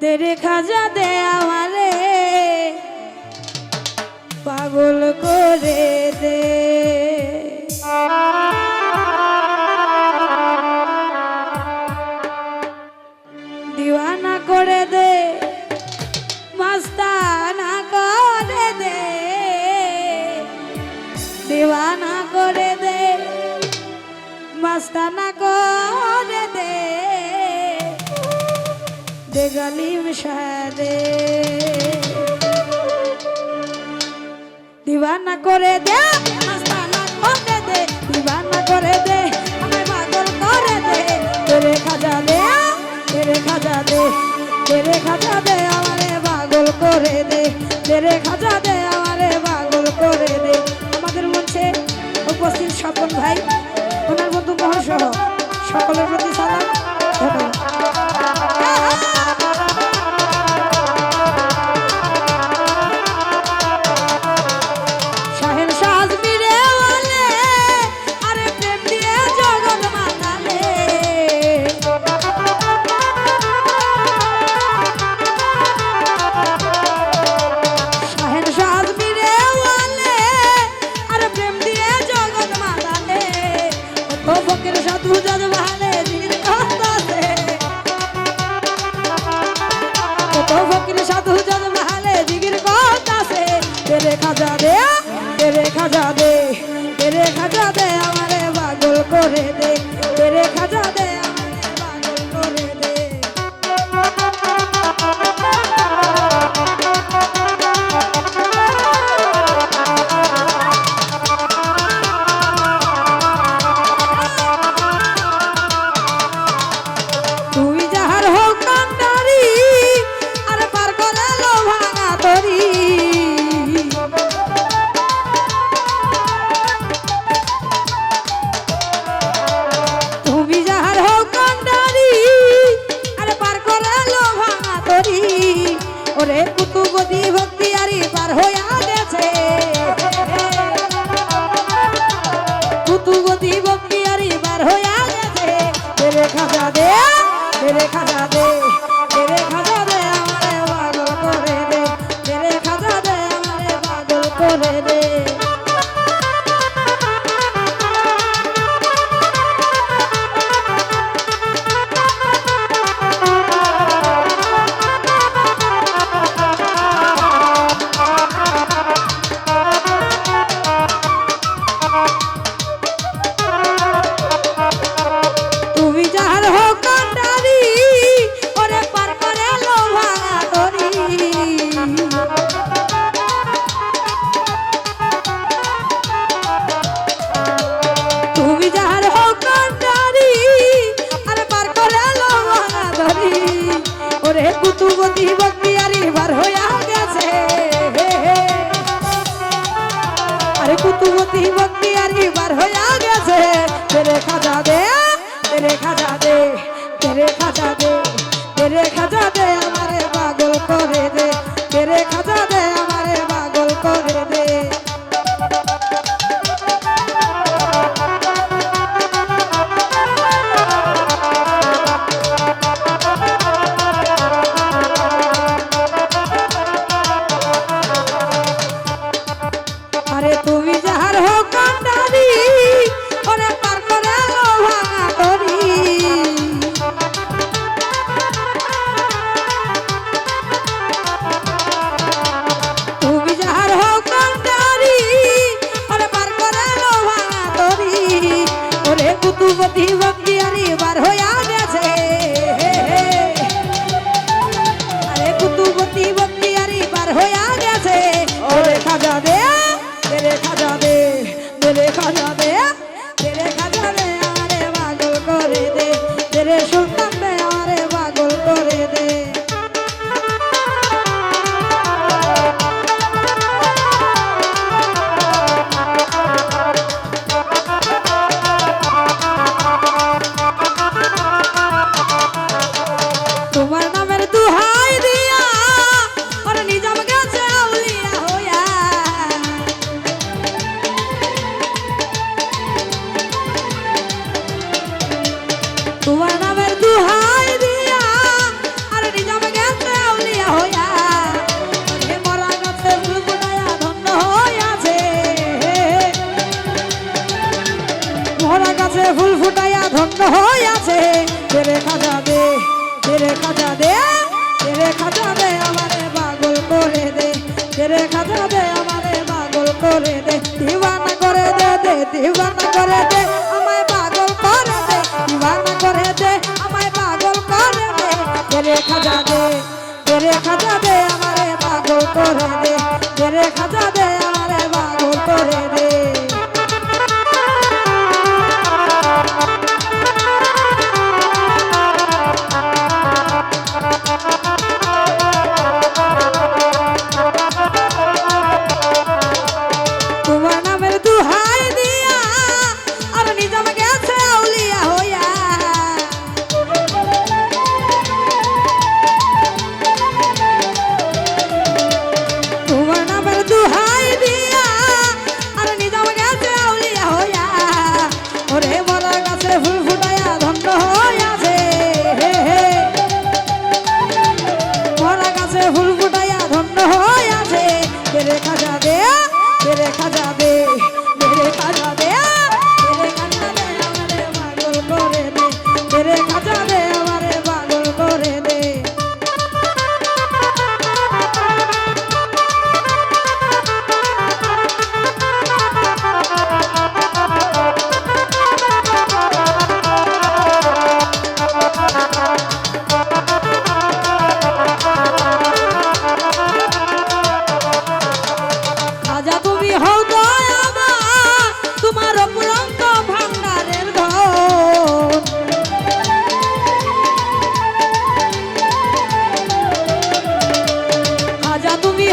তেরে খাজা দে আমারে। পাগল করে দে। দিওয়ানা করে দে। মাস্তানা করে দে। দিওয়ানা করে দে। মাস্তানা করে গলিম শাদে দিওয়ানা করে দে মাস্তানা করে দে দিওয়ানা করে দে, আমায় পাগল করে দে। তেরে খাজা দে, তেরে খাজা দে, তেরে খাজা দে, আমারে পাগল করে দে। তেরে খাজা দে, আমারে পাগল করে দে। আমাদের মঞ্চে উপস্থিত স্বপন ভাই, ওনার বন্ধু মোহন সহ সকলের প্রতি ফকির সাধু যাদ ভালে জিগির কান্দাছে তেরে খাজা দে, তেরে খাজা দে, তেরে খাজা দে আমারে পাগল করে দে। তেরে খাজা দে ওরে কুতুবতী ভক্তি আরি পার হইয়া গেছে। কুতুবতী ভক্তি আরি পার হইয়া গেছে। তেরে খাজা দে তেরে খাজা দে। কুতুবতী ভক্তি আরি বার হইয়া গেছে। আরে কুতুবতী ভক্তি আরি বার হইয়া গেছে। তেরে খাজা দে, তেরে পাগল করে দে। তেরে তোমার খাজা দে আমারে পাগল করে দে। তেরে খাজা দে আমারে পাগল করে দে। দিওয়ানা করে দে দে দিওয়ানা করে দে। আমায় পাগল করে দে, দিওয়ানা করে দে। আমায় পাগল করে দে। তেরে খাজা দে তেরে খাজা দে আমারে পাগল করে দে। তেরে খাজা দে আমারে পাগল করে দে।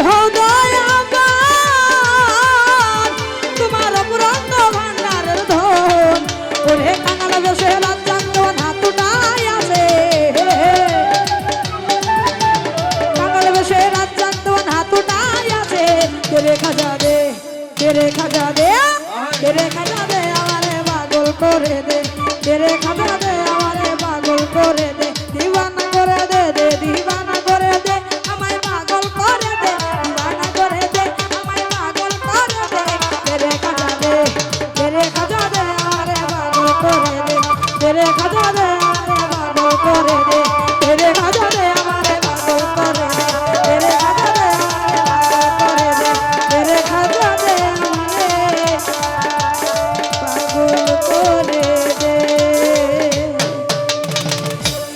behold